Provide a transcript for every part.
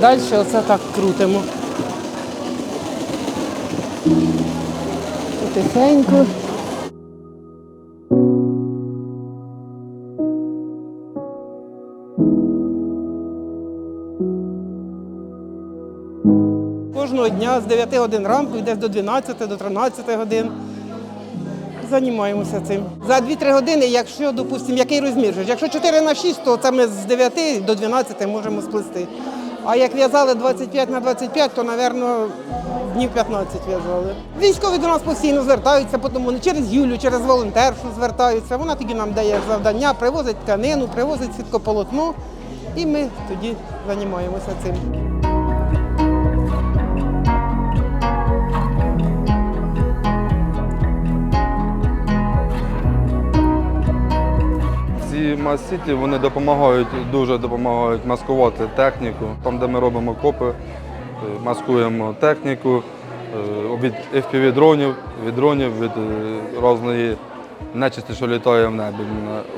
Далі оце так крутимо. Потихеньку. Кожного дня з 9 годин ранку десь до 12, до 13 годин. Займаємося цим. За 2-3 години, якщо, допустимо, який розмір? Якщо 4 на 6, то це ми з 9 до 12 можемо сплести. А як в'язали 25 на 25, то, мабуть, днів 15 в'язали. Військові до нас постійно звертаються, потім вони через Юлю, через волонтершу звертаються. Вона тоді нам дає завдання, привозить тканину, привозить сіткополотно, і ми тоді займаємося цим. Ці масіті вони допомагають, дуже допомагають маскувати техніку. Там, де ми робимо копи, е, маскуємо техніку е, від FPV дронів, від дронів, від е, різної нечисті, що літає в небі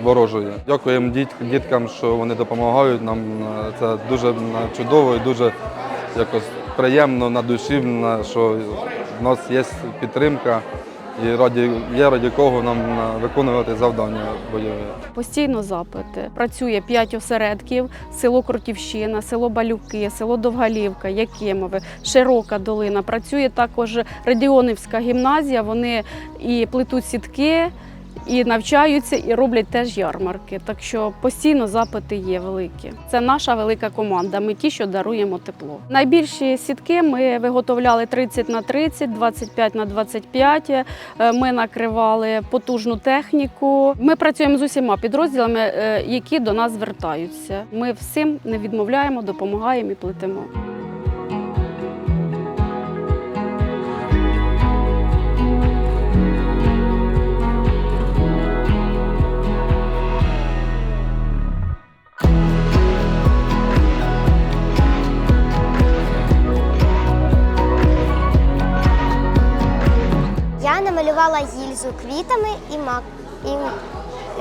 ворожої. Дякуємо діткам, що вони допомагають нам. Це дуже чудово і дуже якось приємно на душі, що в нас є підтримка. І раді, є раді кого нам е, виконувати завдання бойові. Постійно запити. Працює п'ять осередків: село Крутівщина, село Балюки, село Довгалівка, Якимове, Широка долина. Працює також Радіонівська гімназія. Вони і плетуть сітки, і навчаються, і роблять теж ярмарки. Так що постійно запити є великі. Це наша велика команда. Ми ті, що даруємо тепло. Найбільші сітки ми виготовляли 30 на 30, 25 на 25. Е, Ми накривали потужну техніку. Ми працюємо з усіма підрозділами, е, які до нас звертаються. Ми всім не відмовляємо, допомагаємо і плетемо. Намалювала гільзу квітами і мак і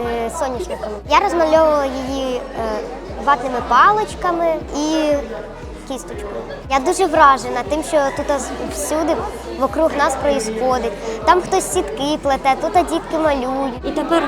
е, соняшниками. Я розмальовувала її е, ватними паличками і кісточкою. Я дуже вражена тим, що тут всюди вокруг нас проїсходить. Там хтось сітки плете, тут дітки малюють. І тепер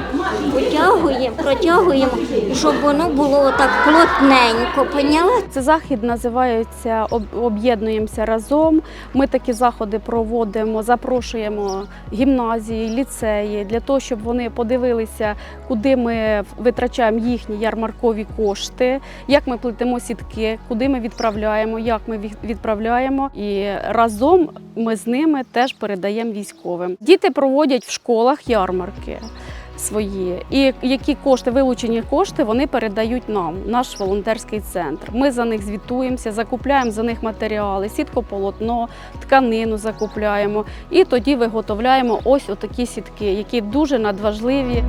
потягуємо, протягуємо, щоб воно було так плотненько, поняла? Це захід називається Об'єднуємося разом. Ми такі заходи проводимо, запрошуємо гімназії, ліцеї для того, щоб вони подивилися, куди ми витрачаємо їхні ярмаркові кошти, як ми плетемо сітки, куди ми відправляємо, як ми відправляємо. І разом ми з ними теж передаємо військовим. Діти проводять в школах ярмарки. Свої і які кошти, вилучені кошти, вони передають нам, наш волонтерський центр. Ми за них звітуємося, закупляємо за них матеріали, сітко-полотно, тканину закупляємо і тоді виготовляємо ось отакі сітки, які дуже надважливі.